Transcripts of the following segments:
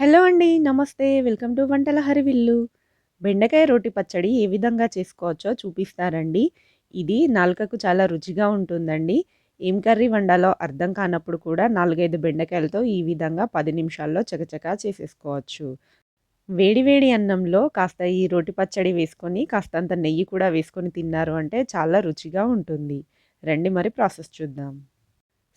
Hello అండి. నమస్తే. Welcome to వంటల హరివిల్లు. బెండకాయ రోటి పచ్చడి ఏ విధంగా చేసుకోవచ్చో చూపిస్తారండి ఇది నాలుకకు చాలా రుచిగా ఉంటుందండి. ఏం కర్రీ వండాలో అర్థం కానప్పుడు కూడా 4, 5 బెండకాయలతో ఈ విధంగా పది నిమిషాల్లో చకచకా చేసేసుకోవచ్చు. వేడి వేడి అన్నంలో కాస్త ఈ రోటి పచ్చడి వేసుకొని, కాస్తంత నెయ్యి కూడా వేసుకొని తిన్నారు అంటే చాలా రుచిగా ఉంటుంది. రండి మరి ప్రాసెస్ చూద్దాం.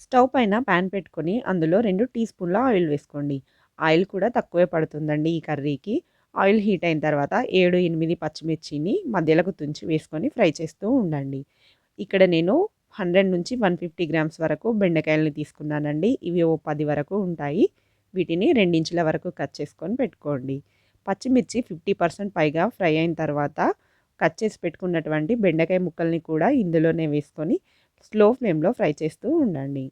స్టవ్ పైన ప్యాన్ పెట్టుకొని అందులో రెండు టీ స్పూన్ల ఆయిల్ వేసుకోండి. ఆయిల్ కూడా తక్కువే పడుతుందండి ఈ కర్రీకి. ఆయిల్ హీట్ అయిన తర్వాత 7, 8 పచ్చిమిర్చిని మధ్యలకు తుంచి వేసుకొని ఫ్రై చేస్తూ ఉండండి. ఇక్కడ నేను 100-150 గ్రామ్స్ వరకు బెండకాయలని తీసుకున్నానండి. ఇవి ఓ పది వరకు ఉంటాయి. వీటిని రెండించుల వరకు కట్ చేసుకొని పెట్టుకోండి. పచ్చిమిర్చి 50% పైగా ఫ్రై అయిన తర్వాత కట్ చేసి పెట్టుకున్నటువంటి బెండకాయ ముక్కల్ని కూడా ఇందులోనే వేసుకొని స్లో ఫ్లేమ్‌లో ఫ్రై చేస్తూ ఉండండి.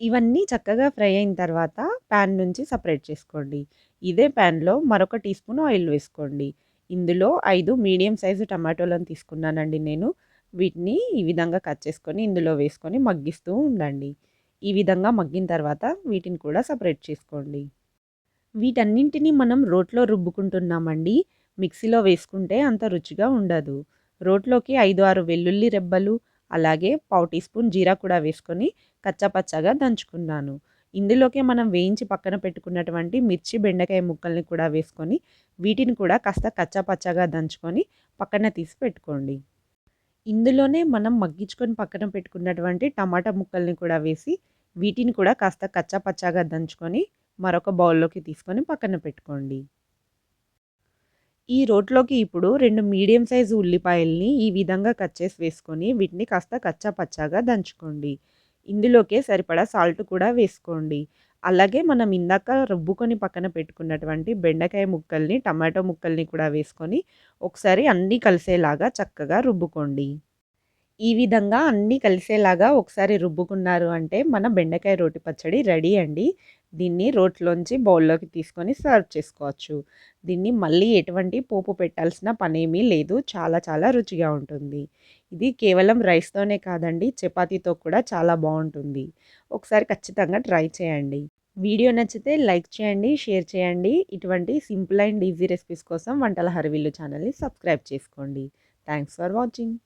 ఇవన్నీ చక్కగా ఫ్రై అయిన తర్వాత పాన్ నుంచి సపరేట్ చేసుకోండి. ఇదే పాన్‌లో మరొక టీ స్పూన్ ఆయిల్ వేసుకోండి. ఇందులో ఐదు మీడియం సైజు టమాటోలను తీసుకున్నానండి నేను. వీటిని ఈ విధంగా కట్ చేసుకొని ఇందులో వేసుకొని మగ్గిస్తూ ఉండండి. ఈ విధంగా మగ్గిన తర్వాత వీటిని కూడా సపరేట్ చేసుకోండి. వీటన్నింటిని మనం రోట్లో రుబ్బుకుంటున్నామండి. మిక్సీలో వేసుకుంటే అంత రుచిగా ఉండదు. రోట్లోకి 5, 6 వెల్లుల్లి రెబ్బలు, అలాగే పావు టీ స్పూన్ జీరా కూడా వేసుకొని కచ్చాపచ్చాగా దంచుకున్నాను. ఇందులోకే మనం వేయించి పక్కన పెట్టుకున్నటువంటి మిర్చి, బెండకాయ ముక్కల్ని కూడా వేసుకొని వీటిని కూడా కాస్త కచ్చాపచ్చాగా దంచుకొని పక్కన తీసి పెట్టుకోండి. ఇందులోనే మనం మగ్గించుకొని పక్కన పెట్టుకున్నటువంటి టమాటా ముక్కల్ని కూడా వేసి వీటిని కూడా కాస్త కచ్చాపచ్చాగా దంచుకొని మరొక బౌల్‌లోకి తీసుకొని పక్కన పెట్టుకోండి. ఈ రోట్లోకి ఇప్పుడు రెండు మీడియం సైజు ఉల్లిపాయల్ని ఈ విధంగా కట్ చేసి వేసుకొని వీటిని కాస్త కచ్చాపచ్చాగా దంచుకోండి. ఇందులోకే సరిపడా సాల్ట్ కూడా వేసుకోండి. అలాగే మనం ఇందాక రుబ్బుకొని పక్కన పెట్టుకున్నటువంటి బెండకాయ ముక్కల్ని, టమాటో ముక్కల్ని కూడా వేసుకొని ఒకసారి అన్నీ కలిసేలాగా చక్కగా రుబ్బుకోండి. ఈ విధంగా అన్నీ కలిసేలాగా ఒకసారి రుబ్బుకున్నారు అంటే మన బెండకాయ రోటి పచ్చడి రెడీ అండి. దీన్ని రోట్లోంచి బౌల్‌లోకి తీసుకొని సర్వ్ చేసుకోవచ్చు. దీన్ని మళ్ళీ ఎటువంటి పోపు పెట్టాల్సిన పనేమీ లేదు. చాలా చాలా రుచిగా ఉంటుంది. ఇది కేవలం రైస్‌తోనే కాదండి చపాతీతో కూడా చాలా బాగుంటుంది ఒకసారి ఖచ్చితంగా ట్రై చేయండి. వీడియో నచ్చితే లైక్ చేయండి, షేర్ చేయండి. ఇటువంటి సింపుల్ అండ్ ఈజీ రెసిపీస్ కోసం వంటల హరవిల్లు ఛానల్‌ని సబ్స్క్రైబ్ చేసుకోండి. Thanks for watching.